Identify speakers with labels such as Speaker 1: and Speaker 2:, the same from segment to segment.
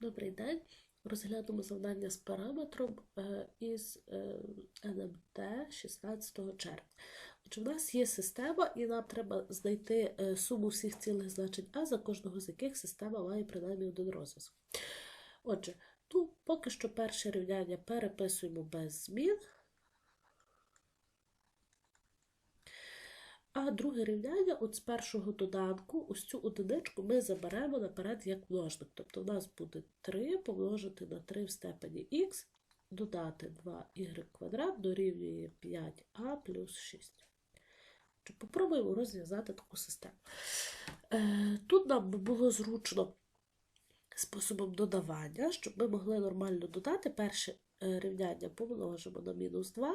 Speaker 1: Добрий день. Розглянемо завдання з параметром е, із е, НМТ 16 червня. Отже, в нас є система, і нам треба знайти е, суму всіх цілих значень А, за кожного з яких система має принаймні один розв'язок. Отже, тут поки що перше рівняння переписуємо без змін. А друге рівняння от з першого доданку, ось цю одиничку ми заберемо наперед як множник. Тобто в нас буде 3 помножити на 3 в степені х, додати 2y квадрат дорівнює 5а плюс 6. Отже, Попробуємо розв'язати таку систему. Е, Тут нам було зручно способом додавання, щоб ми могли нормально додати. Перше е, рівняння помножимо на мінус 2.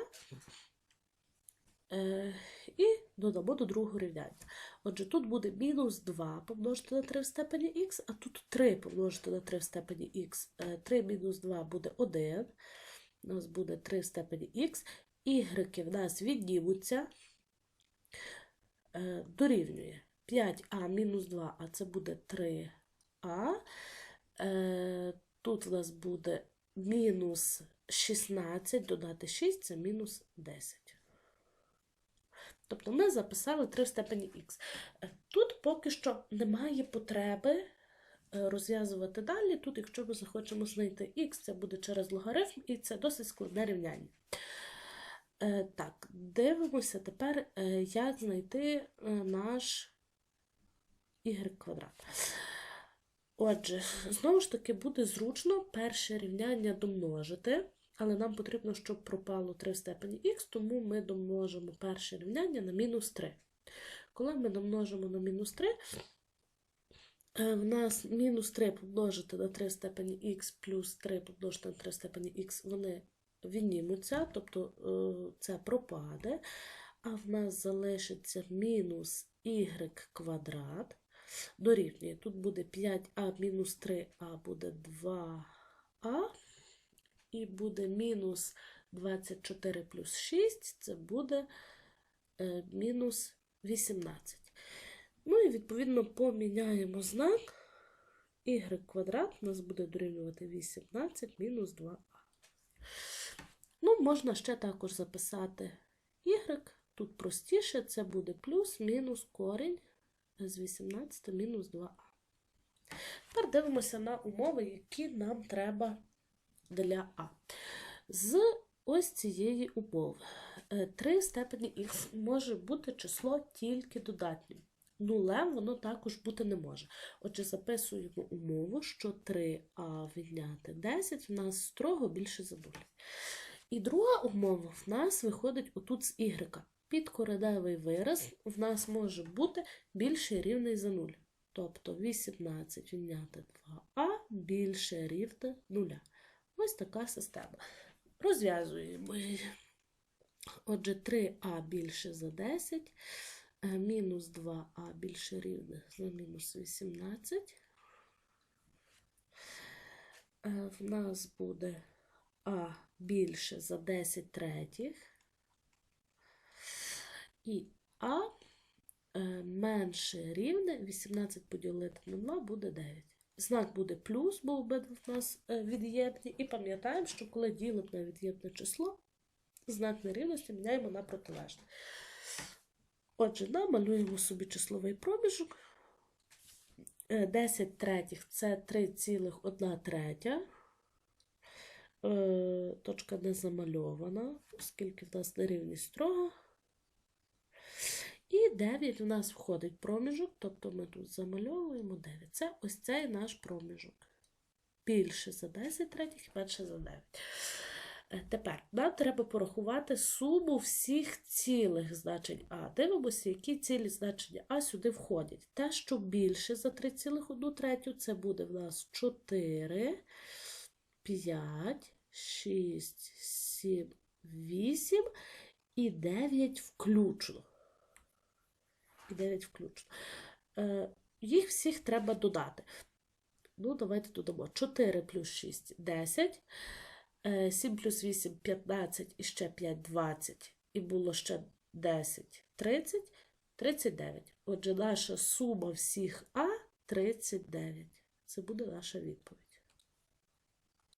Speaker 1: Е, і додамо до другого рівняння. Отже, тут буде мінус 2 помножити на 3 в степені х, а тут 3 помножити на 3 в степені х. 3 мінус 2 буде 1. У нас буде 3 в степені х. Ігреки в нас віднімуться, Е, дорівнює 5а мінус 2, а це буде 3а. Е, Тут в нас буде мінус 16, додати 6 це мінус 10. Тобто ми записали 3 в степені х. Тут поки що немає потреби е, розв'язувати далі. Тут, якщо ми захочемо знайти х, це буде через логарифм, і це досить складне рівняння. Е, Так, дивимося тепер, е, як знайти е, наш y квадрат. Отже, знову ж таки, буде зручно перше рівняння домножити. Але нам потрібно, щоб пропало 3 в степені х, тому ми домножимо перше рівняння на мінус 3. Коли ми домножимо на мінус 3, в нас мінус 3 помножити на 3 в степені х плюс 3 помножити на 3 в степені х, вони віднімуться, тобто це пропаде. А в нас залишиться мінус y квадрат. Дорівнює. Тут буде 5а мінус 3а буде 2а і буде мінус 24 плюс 6, це буде е, мінус 18. Ну і відповідно поміняємо знак. y квадрат у нас буде дорівнювати 18 мінус 2а. Ну, можна ще також записати y. Тут простіше це буде плюс мінус корінь з 18 мінус 2а. Тепер дивимося на умови, які нам треба для А. З ось цієї умови 3 степені х може бути число тільки додатнім. Нулем воно також бути не може. Отже, записуємо умову, що 3а відняти 10 в нас строго більше за 0. І друга умова в нас виходить отут з y. Підкореневий вираз в нас може бути більше рівний за 0. Тобто 18 відняти 2а більше рівне 0. Ось така система. Розв'язуємо. Отже, 3а більше за 10, мінус 2а більше рівне за мінус 18. В нас буде а більше за 10 третіх. І а менше рівне 18 поділити на 2 буде 9. Знак буде плюс, бо обидва в нас від'ємні. І пам'ятаємо, що коли ділимо на від'ємне число, знак нерівності міняємо на протилежне. Отже, намалюємо собі числовий проміжок. 10 третіх це 3,1 третя. Точка не замальована, оскільки в нас нерівність строга. І 9 у нас входить проміжок, тобто ми тут замальовуємо 9. Це ось цей наш проміжок. Більше за 10 третіх, менше за 9. Тепер нам треба порахувати суму всіх цілих значень А. Дивимося, які цілі значення А сюди входять. Те, що більше за 3,1 третю, це буде в нас 4, 5, 6, 7, 8 і 9 включно 9 включно. Е, Їх всіх треба додати. Ну, давайте додамо 4 плюс 6 10, 7 плюс 8 15 і ще 5 20. І було ще 10 30, 39. Отже, наша сума всіх А 39. Це буде наша відповідь.